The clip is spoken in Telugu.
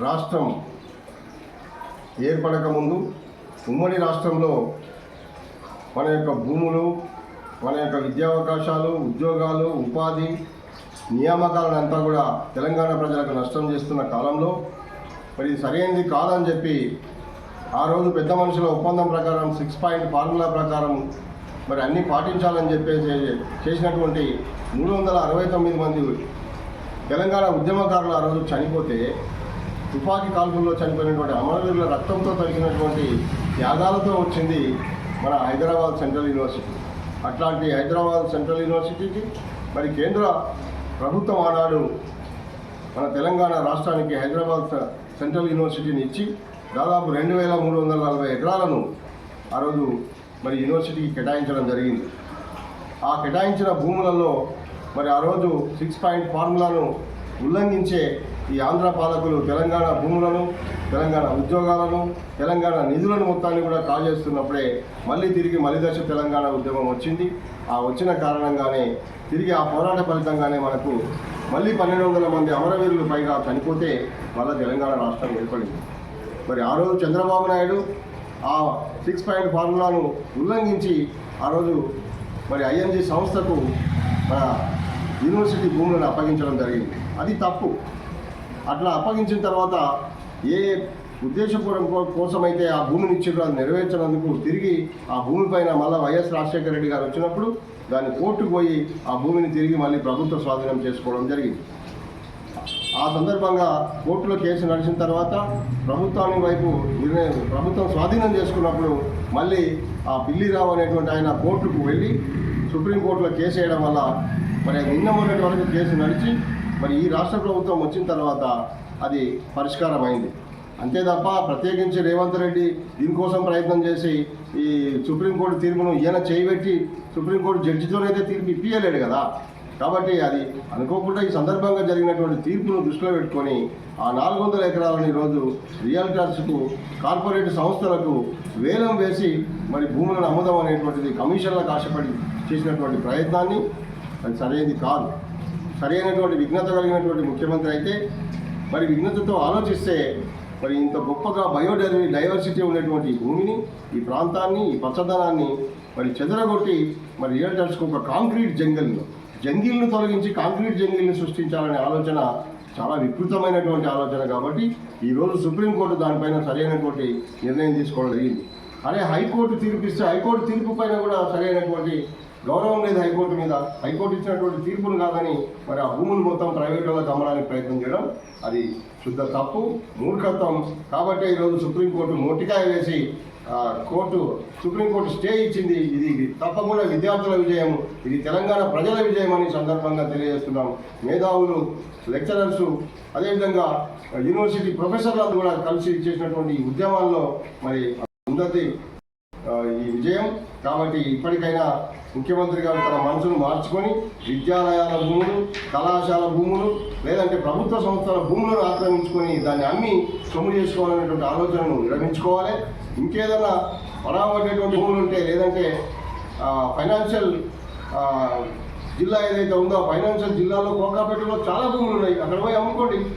రాష్ట్రం ఏర్పడక ముందు ఉమ్మడి రాష్ట్రంలో మన యొక్క భూములు మన యొక్క విద్యావకాశాలు ఉద్యోగాలు ఉపాధి నియామకాలనంతా కూడా తెలంగాణ ప్రజలకు నష్టం చేస్తున్న కాలంలో మరి సరైనది కాదని చెప్పి ఆ రోజు పెద్ద మనుషుల ఒప్పందం ప్రకారం సిక్స్ పాయింట్ ఫార్ములా ప్రకారం మరి అన్నీ పాటించాలని చెప్పేసి చేసినటువంటి మూడు వందల అరవై తొమ్మిది మంది తెలంగాణ ఉద్యమకారులు ఆ రోజు చనిపోతే తుపాకీ కాల్పుల్లో చనిపోయినటువంటి అమరవీరుల రక్తంతో తొలగినటువంటి త్యాగాలతో వచ్చింది మన హైదరాబాద్ సెంట్రల్ యూనివర్సిటీ. అట్లాంటి హైదరాబాద్ సెంట్రల్ యూనివర్సిటీకి మరి కేంద్ర ప్రభుత్వం ఆనాడు మన తెలంగాణ రాష్ట్రానికి హైదరాబాద్ సెంట్రల్ యూనివర్సిటీని ఇచ్చి దాదాపు రెండు వేల మూడు వందల నలభై ఎకరాలను ఆ రోజు మరి యూనివర్సిటీకి కేటాయించడం జరిగింది. ఆ కేటాయించిన భూములలో మరి ఆ రోజు సిక్స్ పాయింట్ ఫార్ములాను ఉల్లంఘించే ఈ ఆంధ్ర పాలకులు తెలంగాణ భూములను తెలంగాణ ఉద్యోగాలను తెలంగాణ నిధులను మొత్తాన్ని కూడా కాజేస్తున్నప్పుడే మళ్ళీ తిరిగి మలిదశ తెలంగాణ ఉద్యమం వచ్చింది. ఆ వచ్చిన కారణంగానే తిరిగి ఆ పోరాట ఫలితంగానే మనకు మళ్ళీ పన్నెండు వందల మంది అమరవీరులు పైగా చనిపోతే మళ్ళీ తెలంగాణ రాష్ట్రం ఏర్పడింది. మరి ఆ రోజు చంద్రబాబు నాయుడు ఆ సిక్స్ పాయింట్ ఫార్ములాను ఉల్లంఘించి ఆ రోజు మరి ఐఎన్జీ సంస్థకు మన యూనివర్సిటీ భూములను అప్పగించడం జరిగింది. అది తప్పు. అట్లా అప్పగించిన తర్వాత ఏ ఉద్దేశపూర్వం కోసమైతే ఆ భూమిని ఇచ్చారో అది నెరవేర్చినందుకు తిరిగి ఆ భూమిపైన మళ్ళీ వైఎస్ రాజశేఖర రెడ్డి గారు వచ్చినప్పుడు దాన్ని కోర్టుకు పోయి ఆ భూమిని తిరిగి మళ్ళీ ప్రభుత్వ స్వాధీనం చేసుకోవడం జరిగింది. ఆ సందర్భంగా కోర్టులో కేసు నడిచిన తర్వాత ప్రభుత్వాన్ని వైపు నిర్ణయం ప్రభుత్వం స్వాధీనం చేసుకున్నప్పుడు మళ్ళీ ఆ పిల్లిరావు అనేటువంటి ఆయన కోర్టుకు వెళ్ళి సుప్రీంకోర్టులో కేసు వేయడం వల్ల మరి నిన్న మొన్నటి వరకు కేసు నడిచి మరి ఈ రాష్ట్ర ప్రభుత్వం వచ్చిన తర్వాత అది పరిష్కారం అయింది అంతే తప్ప ప్రత్యేకించి రేవంత్ రెడ్డి దీనికోసం ప్రయత్నం చేసి ఈ సుప్రీంకోర్టు తీర్పును ఈయన చేయబెట్టి సుప్రీంకోర్టు జడ్జితోనైతే తీర్పు ఇప్పియలేడు కదా. కాబట్టి అది అనుకోకుండా ఈ సందర్భంగా జరిగినటువంటి తీర్పును దృష్టిలో పెట్టుకొని ఆ నాలుగు వందల ఎకరాలను ఈరోజు రియల్టర్స్కు కార్పొరేట్ సంస్థలకు వేలం వేసి మరి భూములను అమ్ముదాం అనేటువంటిది కమిషన్లకు ఆశపడి చేసినటువంటి ప్రయత్నాన్ని అది సరైనది కాదు. సరైనటువంటి విఘ్నత కలిగినటువంటి ముఖ్యమంత్రి అయితే మరి విఘ్నతతో ఆలోచిస్తే మరి ఇంత గొప్పగా బయోడైవర్ డైవర్సిటీ ఉన్నటువంటి ఈ భూమిని ఈ ప్రాంతాన్ని ఈ పచ్చదనాన్ని మరి చెదరగొట్టి మరి రియల్టర్స్కు ఒక కాంక్రీట్ జంగిల్ను జంగిల్ను తొలగించి కాంక్రీట్ జంగిల్ని సృష్టించాలనే ఆలోచన చాలా వికృతమైనటువంటి ఆలోచన కాబట్టి ఈరోజు సుప్రీంకోర్టు దానిపైన సరైనటువంటి నిర్ణయం తీసుకోవడం జరిగింది. అదే హైకోర్టు తీర్పు ఇస్తే హైకోర్టు తీర్పు పైన కూడా సరైనటువంటి గౌరవం లేదు హైకోర్టు మీద. హైకోర్టు ఇచ్చినటువంటి తీర్పును కాదని మరి ఆ భూములు మొత్తం ప్రైవేట్ వాళ్ళకి అమ్మడానికి ప్రయత్నం చేయడం అది శుద్ధ తప్పు మూర్ఖత్వం. కాబట్టి ఈరోజు సుప్రీంకోర్టు మొట్టికాయ వేసి కోర్టు సుప్రీంకోర్టు స్టే ఇచ్చింది. ఇది తప్పకుండా విద్యార్థుల విజయం ఇది తెలంగాణ ప్రజల విజయం అని సందర్భంగా తెలియజేస్తున్నాం. మేధావులు లెక్చరర్స్ అదేవిధంగా యూనివర్సిటీ ప్రొఫెసర్లు కూడా కలిసి చేసినటువంటి ఉద్యమాల్లో మరి ఉన్నది ఈ విజయం. కాబట్టి ఇప్పటికైనా ముఖ్యమంత్రి గారు తన మనసును మార్చుకొని విద్యాలయాల భూములు కళాశాల భూములు లేదంటే ప్రభుత్వ సంస్థల భూములను ఆక్రమించుకొని దాన్ని అమ్మి సొమ్ము చేసుకోవాలనేటువంటి ఆలోచనను విరమించుకోవాలి ఇంకేదైనా పరాబట్టేటువంటి భూములు ఉంటే లేదంటే ఫైనాన్షియల్ జిల్లా ఏదైతే ఉందో ఫైనాన్షియల్ జిల్లాలో కోకాపేటలో చాలా భూములు ఉన్నాయి. అక్కడ పోయి అమ్ముకోండి.